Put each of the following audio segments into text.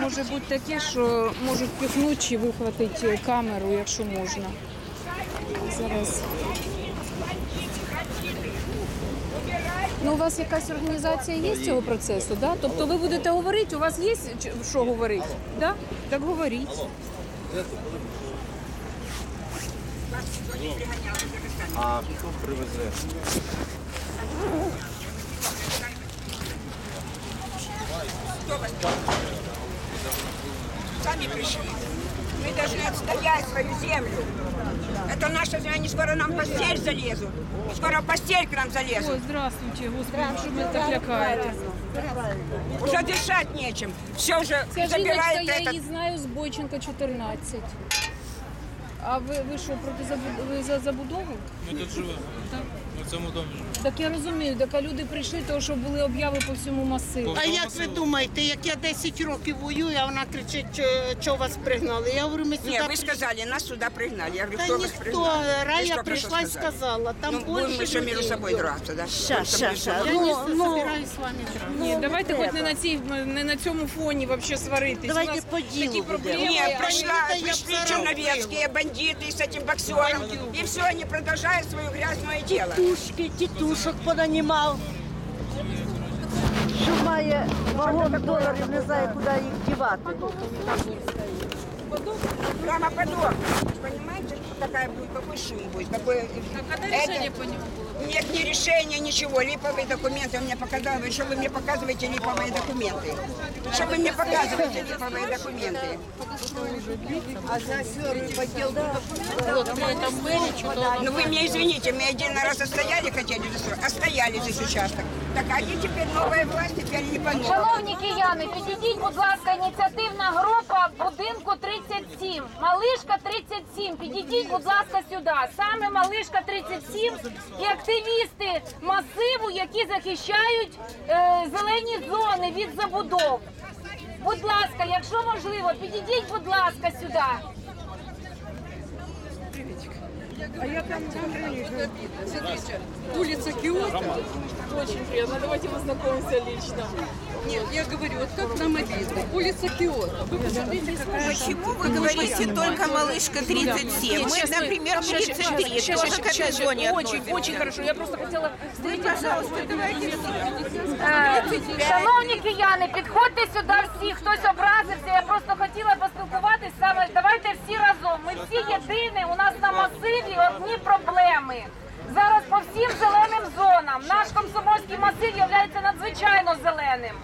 може бути таке, що можуть пихнути чи вихватити камеру, якщо можна. Зараз. Ну, у вас якась організація є з цього процесу, да? Тобто ви будете говорити, у вас є що говорити? Да? Так говоріть. А хто привезе? Сами пришли. Мы должны отстоять свою землю. Это наша земля, они скоро нам в постель залезут. Скоро в постель к нам Ой, залезут. здравствуйте, господи, що ви так лякаєте? Уже дышать нечем. Все уже Це жіночка, забирает я этот. її знаю з Бойченка 14. А ви, ви що, проти забу- ви за забудову? Ми тут живемо. Ми в цьому домі живемо. Так я розумію, так а люди прийшли, тому що були обяви по всьому масиву. А як ви думаєте, як я 10 років воюю, а вона кричить, що, що вас пригнали? Я говорю, ми сюди Не, вы прийшли. сказали, нас сюда пригнали. Я говорю, Та кто вас ніхто, пригнал? Вы Рая что, прийшла і хорошо сказали? сказала, там Ну, будем більше мы еще между людей. собой драться, да? Ща, Только ща, между ща. собой. Я Ну, не ну, собираюсь з вами драться. Ні, давайте треба. хоч не на цій не на цьому фоні вообще сваритись. Давайте У нас по ділу такі будемо. проблеми. Нет, а пришла, это я пришли вчера черновецкие бандиты с этим боксером. И все, они продолжают свое грязное дело. Тушки, тетушек понанимал. Що має вагон доларів, не знає, куди їх дівати. Прямо подобно. Понимаете, что такая будет, какой шум будет, какой... А когда Это- решение по нему было? Нет ни решения, ничего. Липовые документы мне показали. Что вы мне показываете липовые документы? Что вы мне показываете липовые документы? Ну вы мне извините, мы один раз отстояли, хотели застроить, отстояли здесь участок. Так они теперь новая власть, теперь не по новому. Шановні кияни, підійдіть, будь ласка, ініціативна група Будинку 37. Малишка 37. Підійдіть, будь ласка, сюди. Саме Малишка 37 і активісти масиву, які захищають е, зелені зони від забудов. Будь ласка, якщо можливо, підійдіть, будь ласка, сюди. Смотрите, улица Киото. Очень приятно. Давайте познакомимся лично. Нет, я говорю, вот как нам обидно. Улица. Вы посмотрите, какая Почему вы говорите только малышка 37? Мы, например, в щас, щас, 33 щас, тоже к этой зоне Очень, очень хорошо. Я просто хотела Пожалуйста, давайте Е, Шановні кияни, підходьте сюди всі, хтось образився. Я просто хотіла поспілкуватись саме. Давайте всі разом. Ми всі єдині. У нас на масиві одні проблеми. Зараз по всім зеленим зонам наш комсомольський масив є надзвичайно зеленим.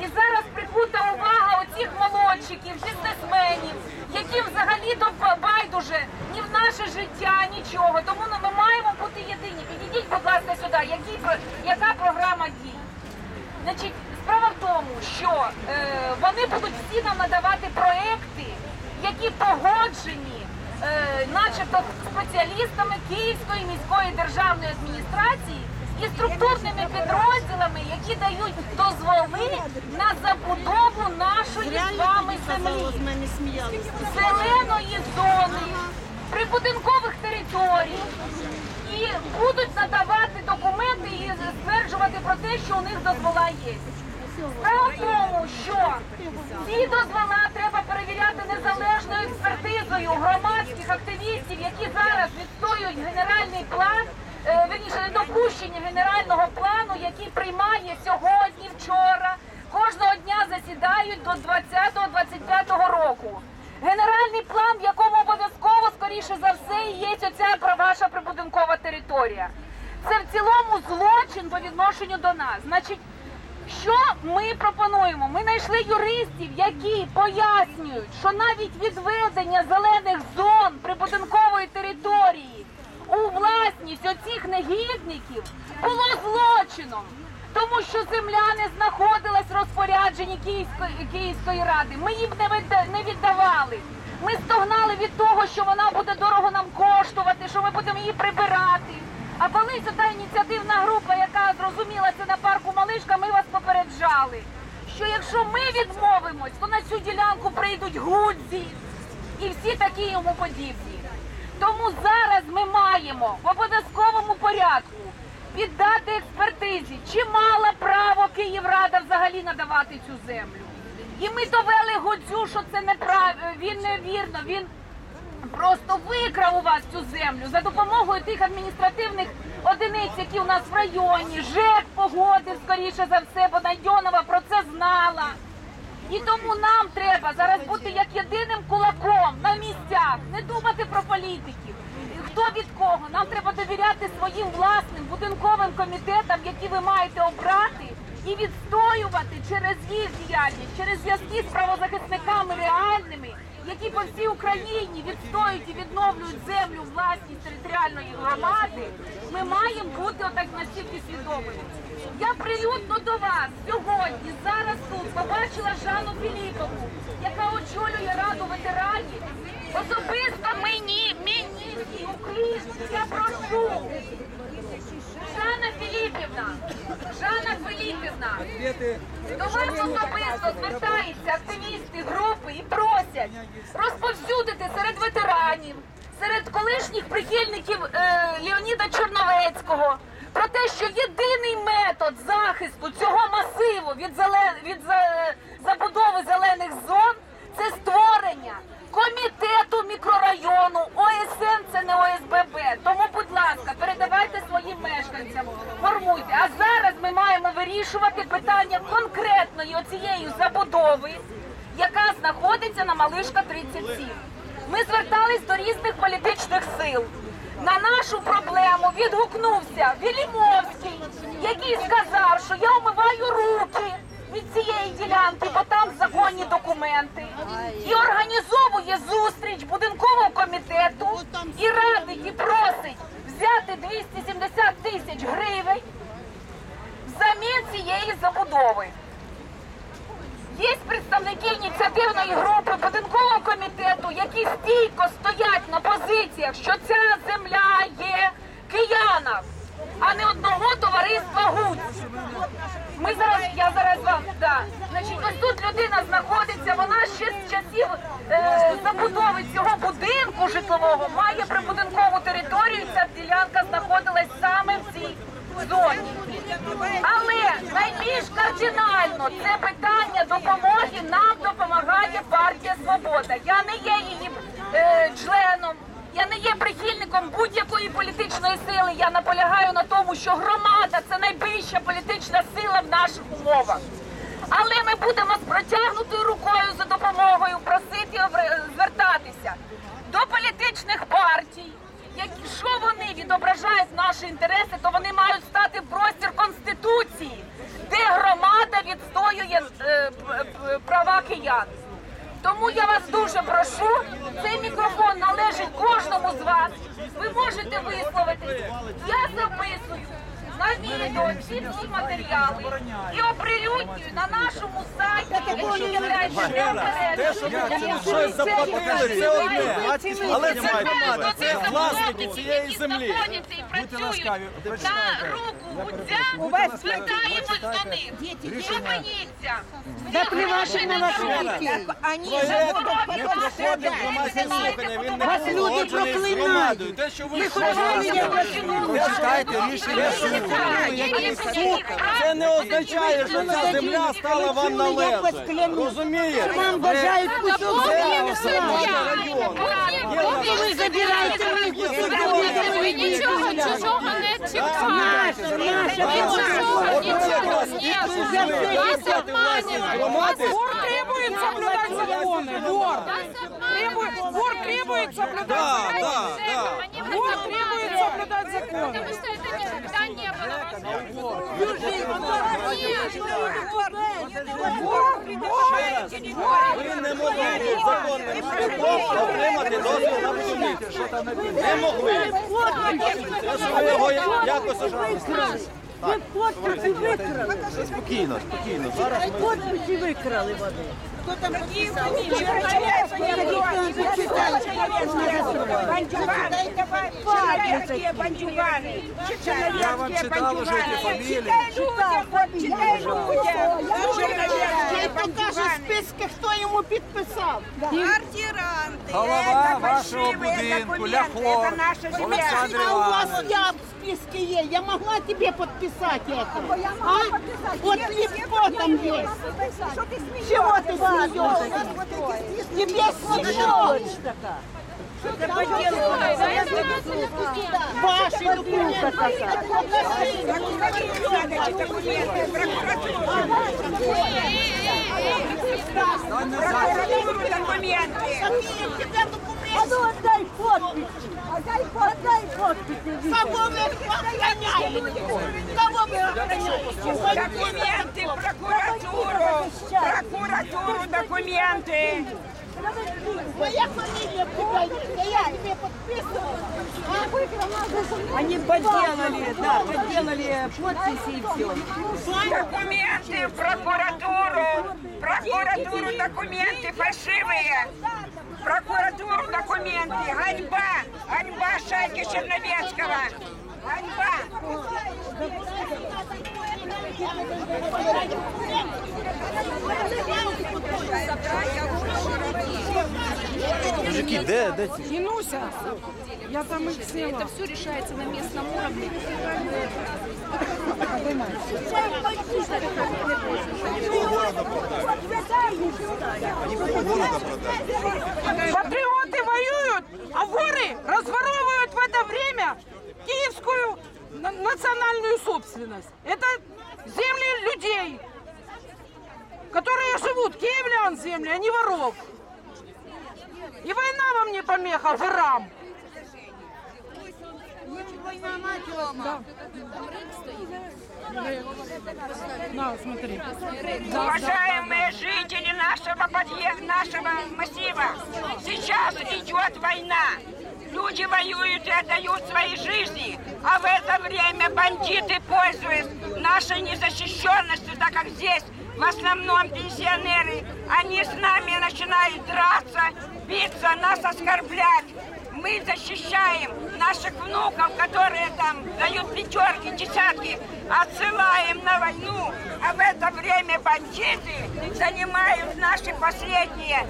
І зараз прикута увага оцих молодчиків, бізнесменів, яким взагалі до байдуже ні в наше життя, нічого. Тому ну, ми маємо бути єдині. Підійдіть, будь ласка, сюди. Які, яка програма дій? Значить, тому, що е, вони будуть всі нам надавати проекти, які погоджені, е, начебто спеціалістами Київської міської державної адміністрації і структурними підрозділами, які дають дозволи на забудову нашої з вами землі. зеленої зони, прибудинкових територій. І будуть надавати документи і стверджувати про те, що у них дозвола є. Справа тому, що ці дозвола треба перевіряти незалежною експертизою громадських активістів, які зараз відстоюють генеральний план, е, верніше недопущення генерального плану, який приймає сьогодні, вчора. Кожного дня засідають до 20-25 року. Генеральний план, в якому обов'язково, скоріше за все, є про ваша прибудинкова територія. Це в цілому злочин по відношенню до нас. Значить, що ми пропонуємо? Ми знайшли юристів, які пояснюють, що навіть відведення зелених зон прибудинкової території у власність оцих негідників було злочином. Тому що земля не знаходилась в розпорядженні Київської, Київської ради. Ми їм не, відда- не віддавали. Ми стогнали від того, що вона буде дорого нам коштувати, що ми будемо її прибирати. А колись та ініціативна група, яка зрозуміла це на парку Малишка, ми вас попереджали, що якщо ми відмовимось, то на цю ділянку прийдуть гудзі і всі такі йому подібні. Тому зараз ми маємо в обов'язковому порядку піддати експертизі, чи мала право Київрада взагалі надавати цю землю. І ми довели Гудзю, що це неправильно, він невірно, він просто викрав у вас цю землю за допомогою тих адміністративних одиниць, які у нас в районі. ЖЕК погодив, скоріше за все, бо Найдьонова про це знала. І тому нам треба зараз бути як єдиним кулаком на місцях, не думати про політиків. Хто від кого? Нам треба довіряти своїм власним будинковим комітетам, які ви маєте обрати, і відстоювати через їх діяльність, через зв'язки з правозахисниками реальними, які по всій Україні відстоюють і відновлюють землю власність територіальної громади. Ми маємо бути отак настільки свідомими. Я прилюдно до вас сьогодні, зараз тут побачила Жанну Філіпову, яка очолює раду ветеранів. Особисто мені, мені, Україні, я прошу. Жанна Філіпівна, Жанна Філіпівна, до вас особисто звертаються активісти розповсюдити серед ветеранів, серед колишніх прихильників е, Леоніда Чорновецького про те, що єдиний метод захисту цього масиву від, зеле... від за- забудови зелених зон це створення комітету мікрорайону. ОСН це не ОСББ. Тому, будь ласка, передавайте своїм мешканцям, формуйте. А зараз ми маємо вирішувати питання конкретної оцієї забудови, яка знаходиться на Малишка 37. Ми звертались до різних політичних сил. На нашу проблему відгукнувся Вілімовський, який сказав, що я умиваю руки від цієї ділянки, бо там законні документи, і організовує зустріч будинкового комітету і радить і просить взяти 270 тисяч гривень взамін цієї забудови. Є представники ініціативної групи будинкового комітету, які стійко стоять на позиціях, що ця земля є киянам, а не одного товариства ГУЦ. Ми зараз, я зараз вам, да. Значить, ось тут людина знаходиться, вона ще з часів е, забудови цього будинку житлового має прибудинкову територію. Ця ділянка знаходилась саме в цій зоні. Але найбільш кардинально це питання допомоги нам допомагає партія Свобода. Я не є її е, членом. Я не є прихильником будь-якої політичної сили. Я наполягаю на тому, що громада це найбільша політична сила в наших умовах. Але ми будемо з протягнутою рукою за допомогою просити звертатися до політичних партій. Якщо вони відображають наші інтереси, то вони мають стати в простір конституції, де громада відстоює е, права киян. Тому я вас дуже прошу, цей мікрофон належить кожному з вас. Ви можете висловитись. Я записую на відео всі ці матеріали і оприлюднюю на нашому сайті, є Щось заплатили, це одне. Але це громада, це власники цієї землі. знаходяться і працюють. на руку гудзя, звертаємось до них. Зупиніться. Наплювати на наших дітей. Проєкт не проходить громадське слухання, він не погоджений з. Те, що ви читаєте рішення суду. Це не означає, що ця земля стала вам належати. Розумієте? Вам бажають кусок район. ви забираєте землі, ви Нічого чужого не чекаєте. Наша, наша, не Вас обманюють Громади Требует соблюдать законы. Вор. Требует, вор требует соблюдать Да, законы. да, да. Вор требует соблюдать законы. Потому что это никогда не было Ви не могли тут законним шляхом отримати дозвіл на будівництво. Не могли. Це ж ви його якось ожали. Ви подписи викрали. Спокійно, спокійно. Зараз Подписи викрали вони. Хто там підписав? Человеческие бандюганы. Я вам читал уже эти фамилии. Читай людям. Хай покаже списки, хто йому підписав. Голова вашого будинку, Ляхов, Это наша земля. Олександр А у вас Іванович. я в списке є. Я могла тебе подписать это. А? Вот легко там есть. Чего ты смеешься? Тебе сидочка. Это подделка. Ваши документы. Документы. А ну отдай подпись. Отдай подпись. Отдай подпись. Собой охраняй. Документы прокуратуру. Прокуратуру документы. Моя фамилия в тебя есть. Я тебе подписывала. Они подделали, да, подделали подписи и все. Документы в прокуратуру. Прокуратуру документы фальшивые. Прокуратуру документы. Ганьба. Ганьба шайки Черновецкого. Ганьба. Мужики, де, де ці? Это все решается на местном уровне. Патриоты воюют, а воры разворовывают в это время киевскую национальную собственность. Это земли людей, которые живут, киевлян земли, а не воров. И война вам не помеха, ворам. Уважаемые жители нашего, подъезда, нашего массива, сейчас идет война. Люди воюют и отдают свои жизни, а в это время бандиты, пользуясь нашей незащищенностью, так как здесь в основном пенсионеры, они с нами начинают драться, биться, нас оскорблять. Мы защищаем наших внуков, которые там дают пятерки, десятки, отсылаем на войну, а в это время бандиты занимают наши последние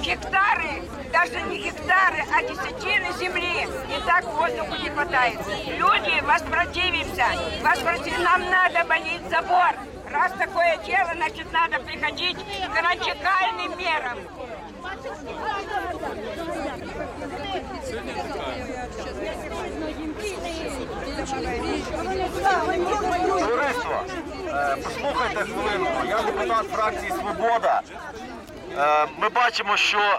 гектары, даже не гектары, а десятины земли. И так воздуху не хватает. Люди, воспротивимся. Воспротив... Нам надо болеть забор. Раз такое дело, значит, надо приходить к радикальным мерам. Товариство, е, послухайте хвилинку. Я депутат фракції Свобода. Е, Ми бачимо, що